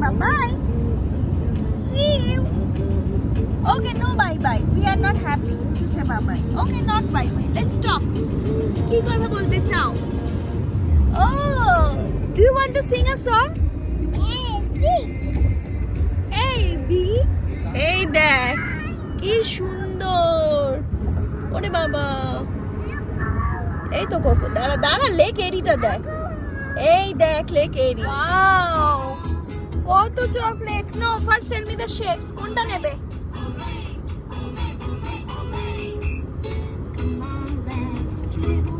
bye bye. See you. Okay, no bye bye. We are not happy to say bye bye. Okay, not bye bye. Let's talk. কি কথা বলতে চাও? Oh, do you want to sing a song? এই B এই দেখ কি সুন্দর ওরে বাবা এই তো কোকো দাঁড়া দাঁড়া লেক এরিটা দেখ এই দেখ লেক এরি কত chocolates? No first tell me the shapes কোনটা নেবে? So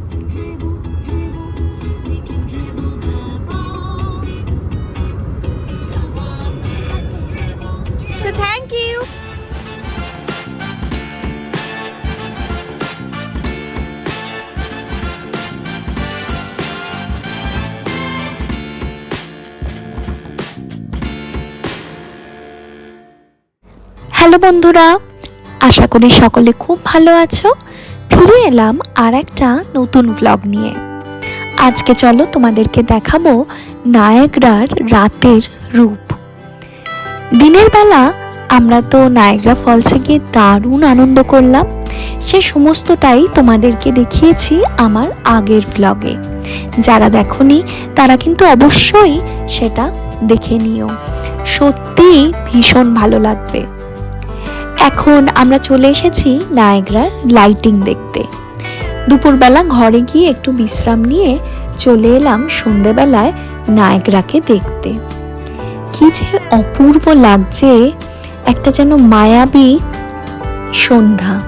হ্যালো বন্ধুরা, আশা করি সকলে খুব ভালো আছো। ফিরে এলাম আর একটা নতুন ভ্লগ নিয়ে। আজকে চলো তোমাদেরকে দেখাবো নায়গ্রার রাতের রূপ। দিনের বেলা আমরা তো নায়গ্রা ফলসে গিয়ে দারুণ আনন্দ করলাম। সে সমস্তটাই তোমাদেরকে দেখিয়েছি আমার আগের ভ্লগে যারা দেখনি, তারা কিন্তু অবশ্যই সেটা দেখে নিও। সত্যিই ভীষণ ভালো লাগবে। এখন আমরা চলে এসেছি নায়গ্রার লাইটিং দেখতে। দুপুরবেলা ঘরে গিয়ে একটু বিশ্রাম নিয়ে চলে এলাম সন্ধেবেলায় নায়গ্রাকে দেখতে। কি যে অপূর্ব লাগছে, একটা যেন মায়াবী সন্ধ্যা।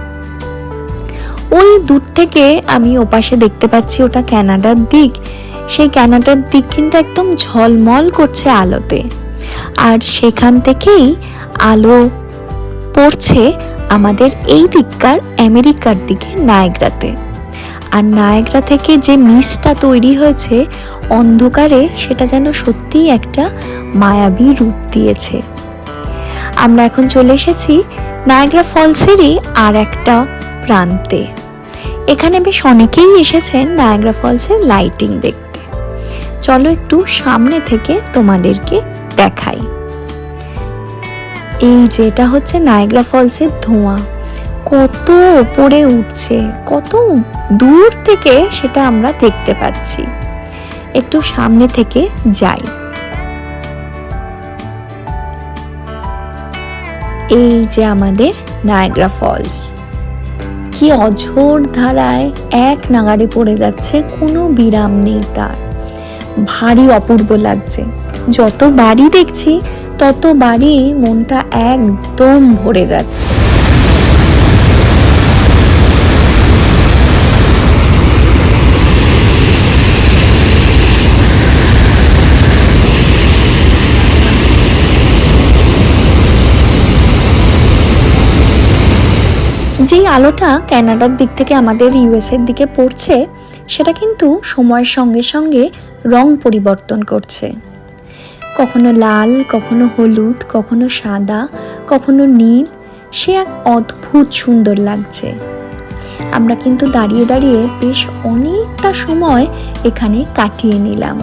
ওই দূর থেকে আমি ওপাশে দেখতে পাচ্ছি ওটা ক্যানাডার দিক। সেই ক্যানাডার দিক কিন্তু একদম ঝলমল করছে আলোতে। আর সেখান থেকেই আলো পড়ছে আমাদের এই দিককার আমেরিকার দিকে নায়গ্রাতে। আর নায়গ্রা থেকে যে মিসটা তৈরি হয়েছে, অন্ধকারে সেটা যেন সত্যিই একটা মায়াবী রূপ দিয়েছে। আমরা এখন চলে এসেছি নায়গ্রা ফলসেরই আর একটা প্রান্তে। এখানে বেশ অনেকেই এসেছেন নায়গ্রা ফলসের লাইটিং দেখতে। চলো একটু সামনে থেকে তোমাদেরকে দেখাই। এই যে এটা হচ্ছে নায়গ্রা ফলসের ধোঁয়া। কত ওপরে উঠছে, কত দূর থেকে সেটা আমরা দেখতে পাচ্ছি। একটু সামনে থেকে যাই। এই যে আমাদের নায়গ্রা ফলস কি অঝোর ধারায় এক নাগাড়ে পড়ে যাচ্ছে, কোনো বিরাম নেই তার। ভারী অপূর্ব লাগছে। যত বাড়ি দেখছি তত বাড়ি মনটা একদম ভরে যাচ্ছে। যেই আলোটা ক্যানাডার দিক থেকে আমাদের ইউএসের দিকে পড়ছে, সেটা কিন্তু সময়ের সঙ্গে সঙ্গে রং পরিবর্তন করছে। কখনো লাল, কখনো হলুদ, কখনো সাদা, কখনো নীল, সে এক অদ্ভুত সুন্দর লাগছে। আমরা কিন্তু দাঁড়িয়ে দাঁড়িয়ে বেশ অনেকটা সময় এখানে কাটিয়ে নিলাম।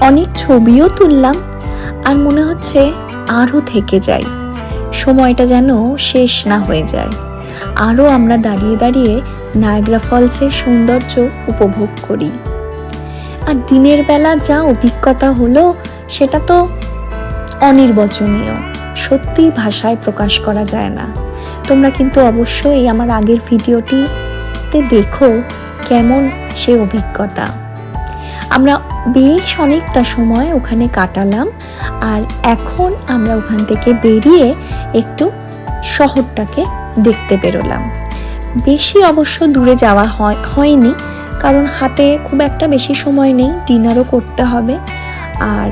অনেক ছবিও তুললাম আর মনে হচ্ছে আরও থেকে যাই। সময়টা যেন শেষ না হয়ে যায়। আরও আমরা দাঁড়িয়ে দাঁড়িয়ে নায়গ্রা ফলসের সৌন্দর্য উপভোগ করি। আর দিনের বেলা যা অভিজ্ঞতা হলো সেটা তো অনির্বচনীয়। সত্যি ভাষায় প্রকাশ করা যায় না। তোমরা কিন্তু অবশ্যই আমার আগের ভিডিওটিতে দেখো কেমন সে অভিজ্ঞতা। আমরা বেশ অনেকটা সময় ওখানে কাটালাম আর এখন আমরা ওখান থেকে বেরিয়ে একটু শহরটাকে দেখতে বেরোলাম। বেশি অবশ্য দূরে যাওয়া হয়, হয়নি, কারণ হাতে খুব একটা বেশি সময় নেই, ডিনারও করতে হবে। আর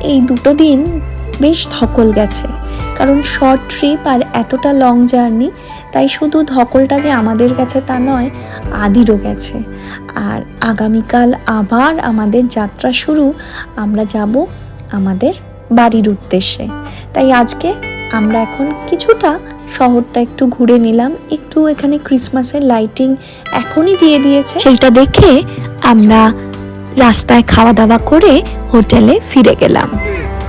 এই দুটো দিন বেশ ধকল গেছে। কারণ শর্ট ট্রিপ আর এতটা লং জার্নি তাই শুধু ধকলটা যে আমাদের গেছে তা নয়, আদিরও গেছে। আর আগামীকাল আবার আমাদের যাত্রা শুরু, আমরা যাব আমাদের বাড়ির উদ্দেশ্যে। তাই আজকে আমরা এখন কিছুটা শহরটা একটু ঘুরে নিলাম, একটু এখানে ক্রিসমাসের লাইটিং এখনই দিয়ে দিয়েছে। সেইটা দেখে আমরা রাস্তায় খাওয়া দাওয়া করে হোটেলে ফিরে গেলাম।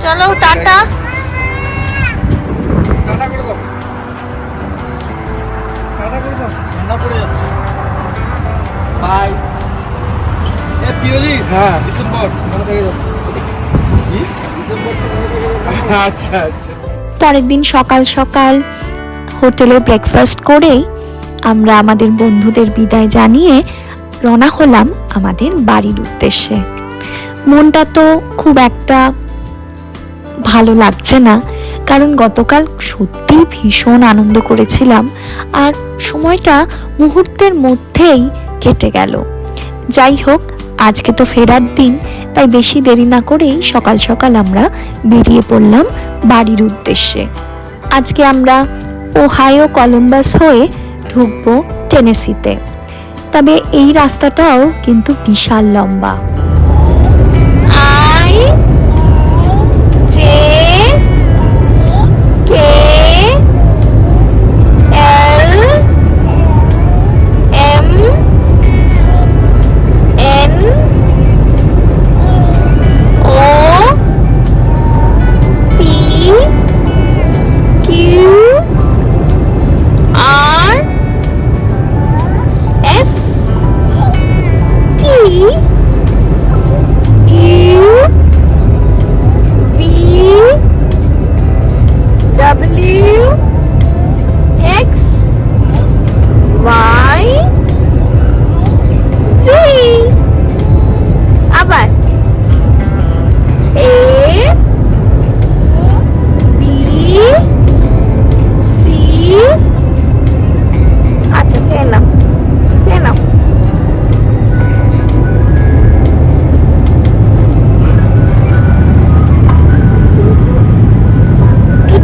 চলো টাটা। পরের দিন সকাল সকাল হোটেলে ব্রেকফাস্ট করেই আমরা আমাদের বন্ধুদের বিদায় জানিয়ে রওনা হলাম আমাদের বাড়ির উদ্দেশ্যে। মনটা তো খুব একটা ভালো লাগছে না, কারণ গতকাল সত্যিই ভীষণ আনন্দ করেছিলাম আর সময়টা মুহূর্তের মধ্যেই কেটে গেল। যাই হোক, আজকে তো ফেরার দিন, তাই বেশি দেরি না করেই সকাল সকাল আমরা বেরিয়ে পড়লাম বাড়ির উদ্দেশ্যে। আজকে আমরা ওহাইও কলম্বাস হয়ে ঢুকবো টেনেসিতে। তবে এই রাস্তাটাও কিন্তু বিশাল লম্বা।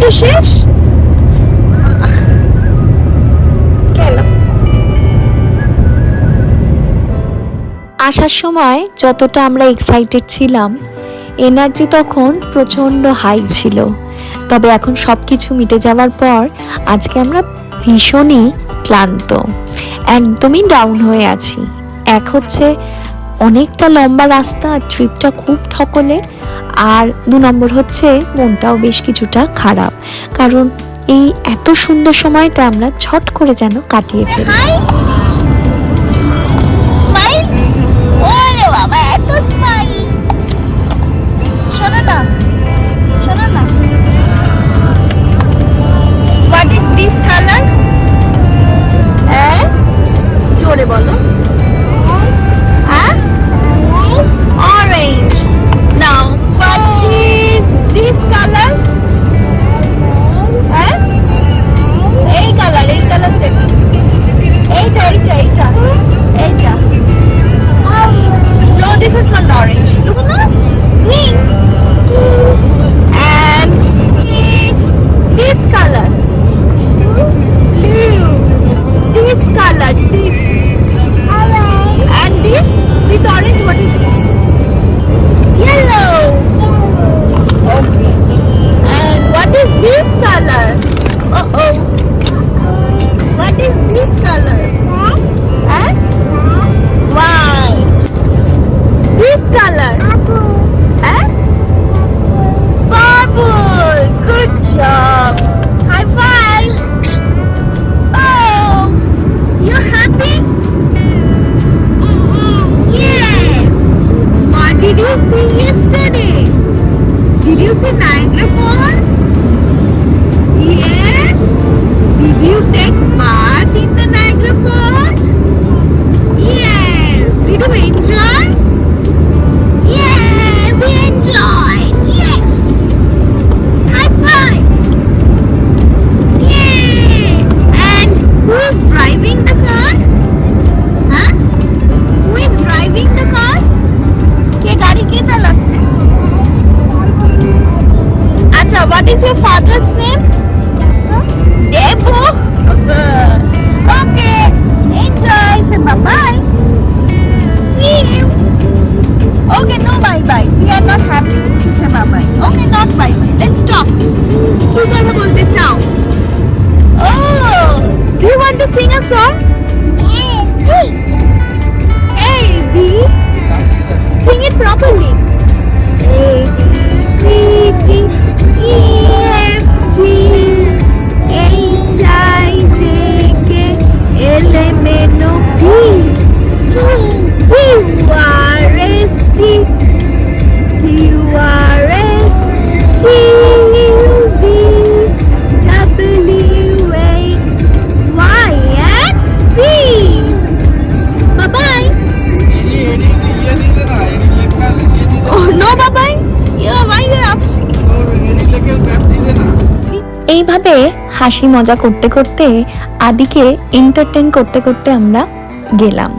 এটা শেষ? আসার সময় যতটা আমরা এক্সাইটেড ছিলাম এনার্জি তখন প্রচণ্ড হাই ছিল। তবে এখন সব কিছু মিটে যাওয়ার পর আজকে আমরা ভীষণই ক্লান্ত, একদমই ডাউন হয়ে আছি। এক হচ্ছে অনেকটা লম্বা রাস্তা আর ট্রিপটা খুব থকলের আর দু নম্বর হচ্ছে, মনটাও বেশ কিছুটা খারাপ। কারণ এই এত সুন্দর সময়টা আমরা ছট করে যেন কাটিয়ে ফেলি। Smile? আচ্ছা what is your father's name Debu okay enjoy say bye See you. Okay, no bye bye. We are not happy to say bye bye. Okay, not bye bye. Let's talk. কি কথা বলতে চাও ও to sing a song? A, B. Sing it properly. A, B, C, D, 一。এইভাবে হাসি মজা করতে করতে আদিকে entertain করতে করতে আমরা গেলাম।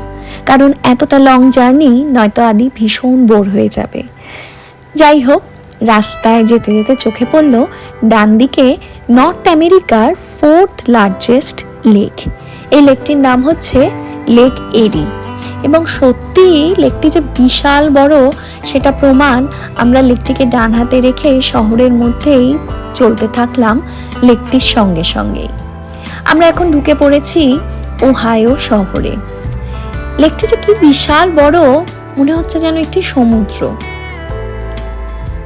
কারণ এতটা লং জার্নি নয়তো আদি ভীষণ বোর হয়ে যাবে। যাই হোক, রাস্তায় যেতে যেতে চোখে পড়ল ডান দিকে নর্থ আমেরিকার ফোর্থ লার্জেস্ট লেক এই লেকটির নাম হচ্ছে লেক এরি এবং সত্যিই লেকটি যে বিশাল বড়, সেটা প্রমাণ আমরা লেকটিকে ডান হাতে রেখে শহরের মধ্যেই চলতে থাকলাম লেকটির সঙ্গে সঙ্গেই। আমরা এখন ঢুকে পড়েছি ওহায়ো শহরে। লেকটি যে কি বিশাল বড়, মনে হচ্ছে যেন একটি সমুদ্র।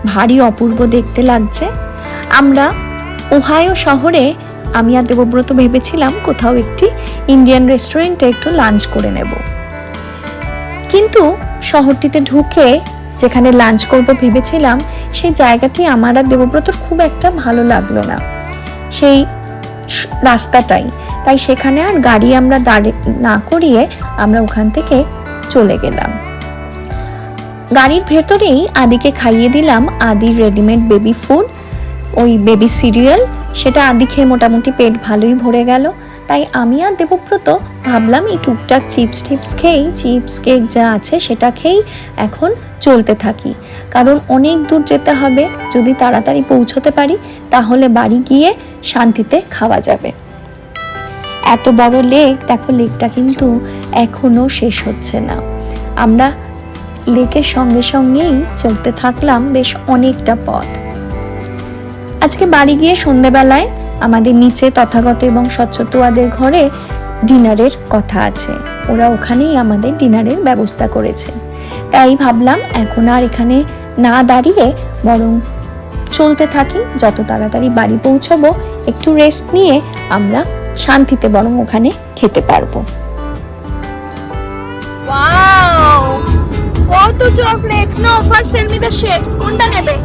ভারী অপূর্ব দেখতে লাগছে। আমরা ওহায়ো শহরে, আমি আর দেবব্রত ভেবেছিলাম কোথাও একটি ইন্ডিয়ান রেস্টুরেন্টে একটু লাঞ্চ করে নেব। কিন্তু শহরটিতে ঢুকে যেখানে লাঞ্চ করব ভেবেছিলাম, সেই জায়গাটি আমার আর দেবব্রতর খুব একটা ভালো লাগল না। সেই রাস্তাটাই। তাই সেখানে আর গাড়ি আমরা দাঁড়ি, না করিয়ে আমরা ওখান থেকে চলে গেলাম। গাড়ির ভেতরেই আদিকে খাইয়ে দিলাম আদির রেডিমেড বেবি ফুড, ওই বেবি সিরিয়াল। সেটা আদি খেয়ে মোটামুটি পেট ভালোই ভরে গেল। তাই আমি আর দেবব্রত ভাবলাম এই টুকটাক চিপস টিপস খেয়েই, চিপস, কেক যা আছে সেটা খেয়েই এখন চলতে থাকি। কারণ অনেক দূর যেতে হবে, যদি তাড়াতাড়ি পৌঁছতে পারি, তাহলে বাড়ি গিয়ে শান্তিতে খাওয়া যাবে। এত বড় লেক, দেখো লেকটা কিন্তু এখনও শেষ হচ্ছে না। আমরা লেকের সঙ্গে সঙ্গেই চলতে থাকলাম বেশ অনেকটা পথ। আজকে বাড়ি গিয়ে সন্ধেবেলায় আমাদের নিচে তথাগত এবং স্বচ্ছতোয়াদের ঘরে ডিনারের কথা আছে। ওরা ওখানেই আমাদের ডিনারের ব্যবস্থা করেছে। তাই ভাবলাম এখন আর এখানে না দাঁড়িয়ে বরং চলতে থাকি যত তাড়াতাড়ি বাড়ি পৌঁছবো একটু রেস্ট নিয়ে আমরা শান্তিতে বরং ওখানে খেতে পারব। কত chocolates no first tell me the shapes কোনটা নেবে?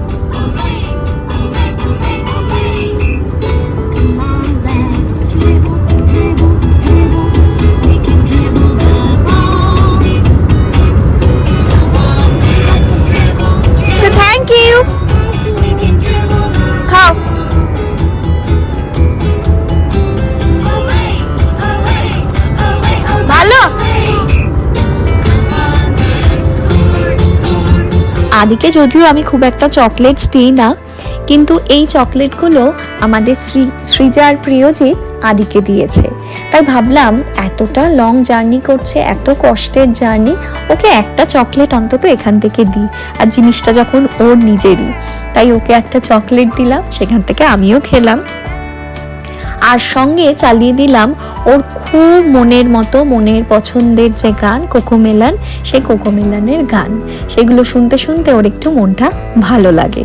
Thank you. খাও ভালো আদিকে যদিও আমি খুব একটা চকলেটস দিই না কিন্তু এই চকলেটগুলো আমাদের শ্রী সৃজার প্রিয়জিৎ আদিকে দিয়েছে। তাই ভাবলাম, এতটা লং জার্নি করছে, এত কষ্টের জার্নি ওকে একটা চকলেট অন্তত এখান থেকে দিই। আর জিনিসটা যখন ওর নিজেরই, তাই ওকে একটা চকলেট দিলাম, সেখান থেকে আমিও খেলাম। আর সঙ্গে চালিয়ে দিলাম ওর খুব মনের মতো, মনের পছন্দের যে গান কোকোমেলান সেই কোকোমেলানের গান। সেগুলো শুনতে শুনতে ওর একটু মনটা ভালো লাগে।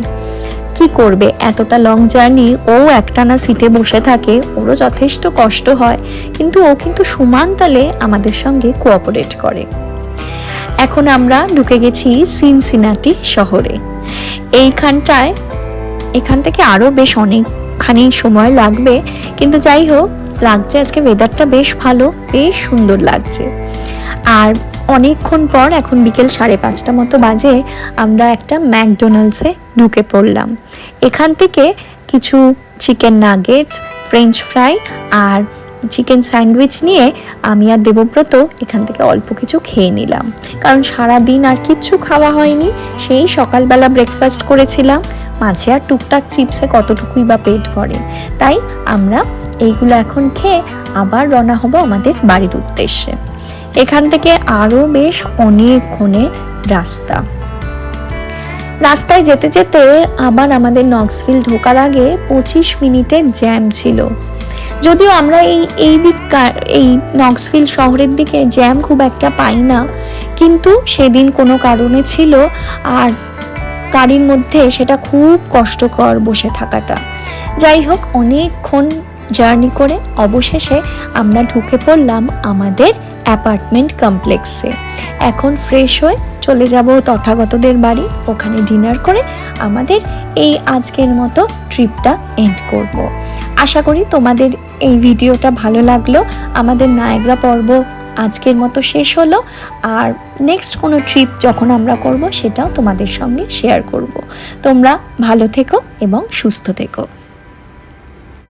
কি করবে? এতটা লং জার্নি ও একটানা সিটে বসে থাকে, ওরও যথেষ্ট কষ্ট হয়, কিন্তু ও কিন্তু সমান তালে আমাদের সঙ্গে কোঅপারেট করে। এখন আমরা ঢুকে গেছি সিনসিনাটি শহরে। এইখানটায়, এখান থেকে আরও বেশ অনেকখানি সময় লাগবে, কিন্তু যাই হোক, লাগছে আজকে ওয়েদারটা বেশ ভালো, বেশ সুন্দর লাগছে। আর অনেকক্ষণ পর এখন বিকেল সাড়ে পাঁচটা মতো বাজে আমরা একটা ম্যাকডোনাল্ডসে ঢুকে পড়লাম। এখান থেকে কিছু চিকেন নাগেটস, ফ্রেঞ্চ ফ্রাই আর চিকেন স্যান্ডউইচ নিয়ে আমি আর দেবব্রত এখান থেকে অল্প কিছু খেয়ে নিলাম। কারণ সারা দিন আর কিচ্ছু খাওয়া হয়নি, সেই সকালবেলা ব্রেকফাস্ট করেছিলাম। মাঝে আর টুকটাক চিপসে কতটুকুই বা পেট ভরে। তাই আমরা এইগুলো এখন খেয়ে আবার রওনা হব আমাদের বাড়ির উদ্দেশ্যে। এখান থেকে আরও বেশ অনেকক্ষণের রাস্তা। রাস্তায় যেতে যেতে আবার আমাদের নক্সভিল ঢোকার আগে পঁচিশ মিনিটের জ্যাম ছিল। যদিও আমরা এই এই দিককার এই নক্সভিল শহরের দিকে জ্যাম খুব একটা পাই না, কিন্তু সেদিন কোনো কারণে ছিল আর গাড়ির মধ্যে সেটা খুব কষ্টকর বসে থাকাটা। যাই হোক, অনেকক্ষণ জার্নি করে অবশেষে আমরা ঢুকে পড়লাম আমাদের অ্যাপার্টমেন্ট কমপ্লেক্সে। এখন ফ্রেশ হয়ে চলে যাব তথাগতদের বাড়ি, ওখানে ডিনার করে আমাদের এই আজকের মতো ট্রিপটা এন্ড করব। আশা করি তোমাদের এই ভিডিওটা ভালো লাগল। আমাদের নায়গ্রা পর্ব আজকের মতো শেষ হলো। আর নেক্সট কোনো ট্রিপ যখন আমরা করব, সেটাও তোমাদের সঙ্গে শেয়ার করব। তোমরা ভালো থেকো এবং সুস্থ থেকো।